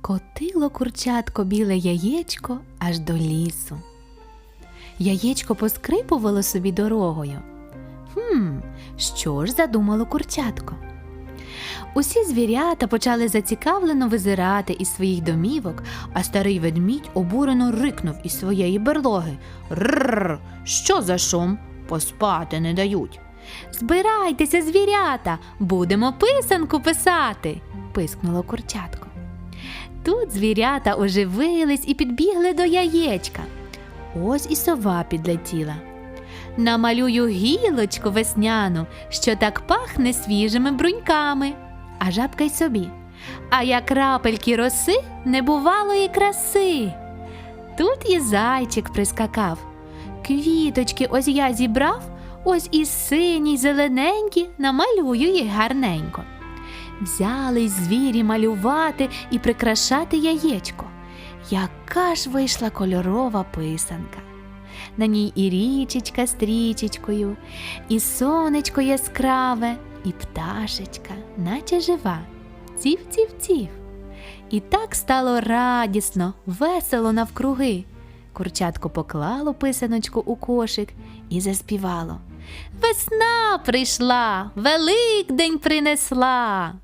Котило курчатко біле яєчко аж до лісу. Яєчко поскрипувало собі дорогою. Хм, що ж задумало курчатко? Усі звірята почали зацікавлено визирати із своїх домівок, а старий ведмідь обурено рикнув із своєї берлоги. Рррр, що за шум? Поспати не дають. Збирайтеся, звірята, будемо писанку писати, пискнуло курчатко. Тут звірята оживились і підбігли до яєчка. Ось і сова підлетіла. Намалюю гілочку весняну, що так пахне свіжими бруньками, а жабка й собі. А як крапельки роси небувалої краси. Тут і зайчик прискакав. Квіточки ось я зібрав, ось і сині, й зелененькі, намалюю їх гарненько. Взялись звірі малювати і прикрашати яєчко. Яка ж вийшла кольорова писанка. На ній і річечка з трічечкою, і сонечко яскраве, і пташечка, наче жива. Ців-ців-ців. І так стало радісно, весело навкруги. Курчатко поклало писаночку у кошик і заспівало. Весна прийшла, Великдень принесла.